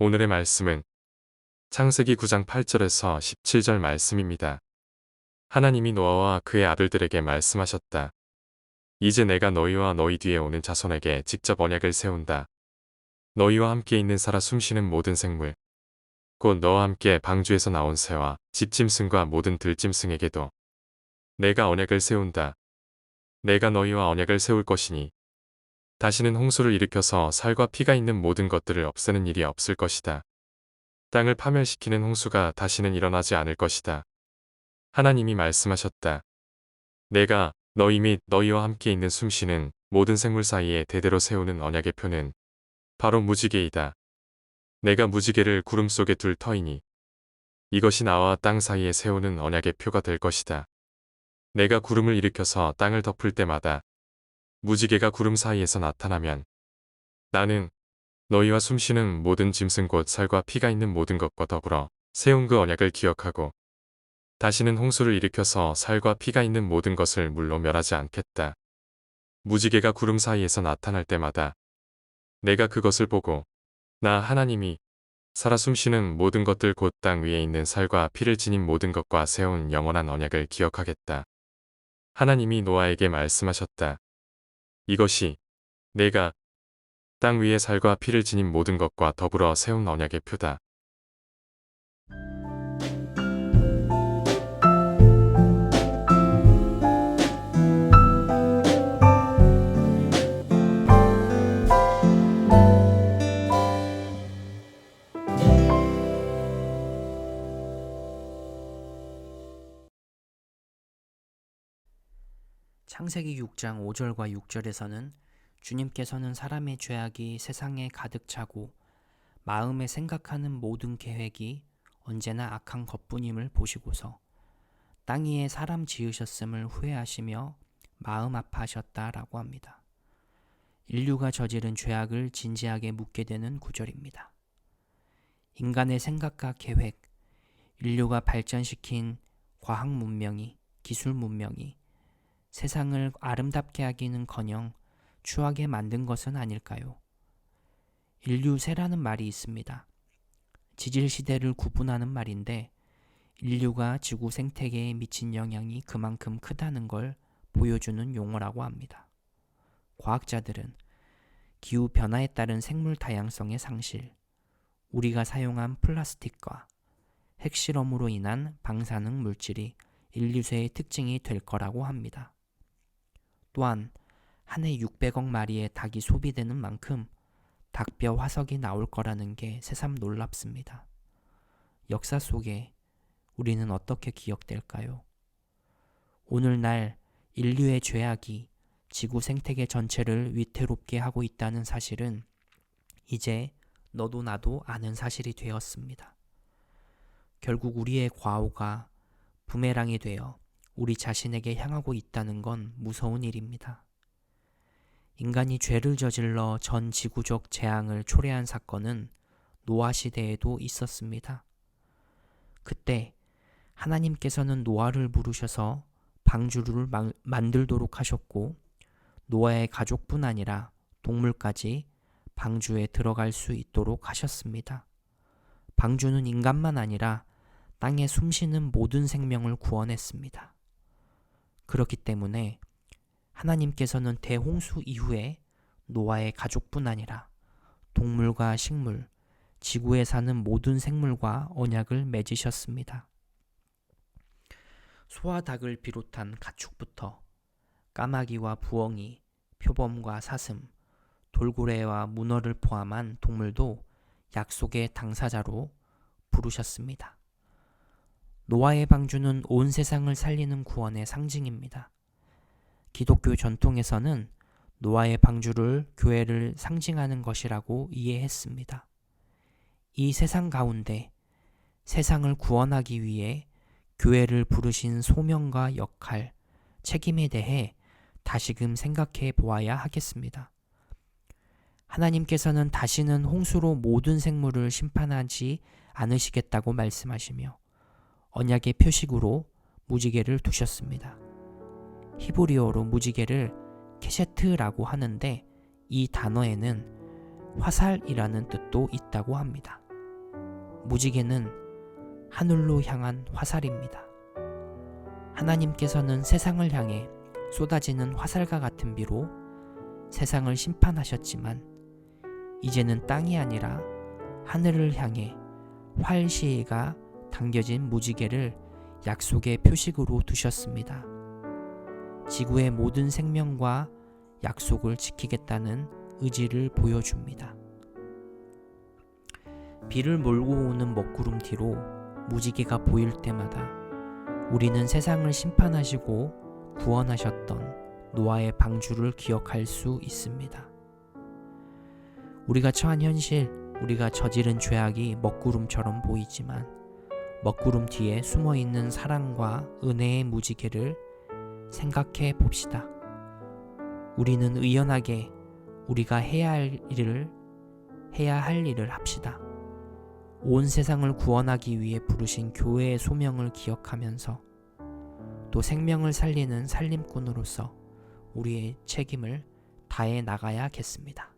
오늘의 말씀은 창세기 9장 8절에서 17절 말씀입니다. 하나님이 노아와 그의 아들들에게 말씀하셨다. 이제 내가 너희와 너희 뒤에 오는 자손에게 직접 언약을 세운다. 너희와 함께 있는 살아 숨쉬는 모든 생물, 곧 너와 함께 방주에서 나온 새와 집짐승과 모든 들짐승에게도 내가 언약을 세운다. 내가 너희와 언약을 세울 것이니 다시는 홍수를 일으켜서 살과 피가 있는 모든 것들을 없애는 일이 없을 것이다. 땅을 파멸시키는 홍수가 다시는 일어나지 않을 것이다. 하나님이 말씀하셨다. 내가 너희 및 너희와 함께 있는 숨쉬는 모든 생물 사이에 대대로 세우는 언약의 표는 바로 무지개이다. 내가 무지개를 구름 속에 둘 터이니 이것이 나와 땅 사이에 세우는 언약의 표가 될 것이다. 내가 구름을 일으켜서 땅을 덮을 때마다 무지개가 구름 사이에서 나타나면 나는 너희와 숨쉬는 모든 짐승 곧 살과 피가 있는 모든 것과 더불어 세운 그 언약을 기억하고 다시는 홍수를 일으켜서 살과 피가 있는 모든 것을 물로 멸하지 않겠다. 무지개가 구름 사이에서 나타날 때마다 내가 그것을 보고 나 하나님이 살아 숨쉬는 모든 것들 곧 땅 위에 있는 살과 피를 지닌 모든 것과 세운 영원한 언약을 기억하겠다. 하나님이 노아에게 말씀하셨다. 이것이 내가 땅 위에 살과 피를 지닌 모든 것과 더불어 세운 언약의 표다. 창세기 6장 5절과 6절에서는 주님께서는 사람의 죄악이 세상에 가득 차고 마음에 생각하는 모든 계획이 언제나 악한 것뿐임을 보시고서 땅 위에 사람 지으셨음을 후회하시며 마음 아파하셨다라고 합니다. 인류가 저지른 죄악을 진지하게 묻게 되는 구절입니다. 인간의 생각과 계획, 인류가 발전시킨 과학 문명이, 기술 문명이 세상을 아름답게 하기는커녕 추하게 만든 것은 아닐까요? 인류세라는 말이 있습니다. 지질 시대를 구분하는 말인데 인류가 지구 생태계에 미친 영향이 그만큼 크다는 걸 보여주는 용어라고 합니다. 과학자들은 기후 변화에 따른 생물 다양성의 상실, 우리가 사용한 플라스틱과 핵실험으로 인한 방사능 물질이 인류세의 특징이 될 거라고 합니다. 또한 한 해 600억 마리의 닭이 소비되는 만큼 닭뼈 화석이 나올 거라는 게 새삼 놀랍습니다. 역사 속에 우리는 어떻게 기억될까요? 오늘날 인류의 죄악이 지구 생태계 전체를 위태롭게 하고 있다는 사실은 이제 너도 나도 아는 사실이 되었습니다. 결국 우리의 과오가 부메랑이 되어 우리 자신에게 향하고 있다는 건 무서운 일입니다. 인간이 죄를 저질러 전 지구적 재앙을 초래한 사건은 노아 시대에도 있었습니다. 그때 하나님께서는 노아를 부르셔서 방주를 만들도록 하셨고 노아의 가족뿐 아니라 동물까지 방주에 들어갈 수 있도록 하셨습니다. 방주는 인간만 아니라 땅에 숨쉬는 모든 생명을 구원했습니다. 그렇기 때문에 하나님께서는 대홍수 이후에 노아의 가족뿐 아니라 동물과 식물, 지구에 사는 모든 생물과 언약을 맺으셨습니다. 소와 닭을 비롯한 가축부터 까마귀와 부엉이, 표범과 사슴, 돌고래와 문어를 포함한 동물도 약속의 당사자로 부르셨습니다. 노아의 방주는 온 세상을 살리는 구원의 상징입니다. 기독교 전통에서는 노아의 방주를 교회를 상징하는 것이라고 이해했습니다. 이 세상 가운데 세상을 구원하기 위해 교회를 부르신 소명과 역할, 책임에 대해 다시금 생각해 보아야 하겠습니다. 하나님께서는 다시는 홍수로 모든 생물을 심판하지 않으시겠다고 말씀하시며 언약의 표식으로 무지개를 두셨습니다. 히브리어로 무지개를 케셰트라고 하는데 이 단어에는 화살이라는 뜻도 있다고 합니다. 무지개는 하늘로 향한 화살입니다. 하나님께서는 세상을 향해 쏟아지는 화살과 같은 비로 세상을 심판하셨지만 이제는 땅이 아니라 하늘을 향해 활시가 당겨진 무지개를 약속의 표식으로 두셨습니다. 지구의 모든 생명과 약속을 지키겠다는 의지를 보여줍니다. 비를 몰고 오는 먹구름 뒤로 무지개가 보일 때마다 우리는 세상을 심판하시고 구원하셨던 노아의 방주를 기억할 수 있습니다. 우리가 처한 현실, 우리가 저지른 죄악이 먹구름처럼 보이지만 먹구름 뒤에 숨어 있는 사랑과 은혜의 무지개를 생각해 봅시다. 우리는 의연하게 우리가 해야 할 일을 해야 할 일을 합시다. 온 세상을 구원하기 위해 부르신 교회의 소명을 기억하면서 또 생명을 살리는 살림꾼으로서 우리의 책임을 다해 나가야겠습니다.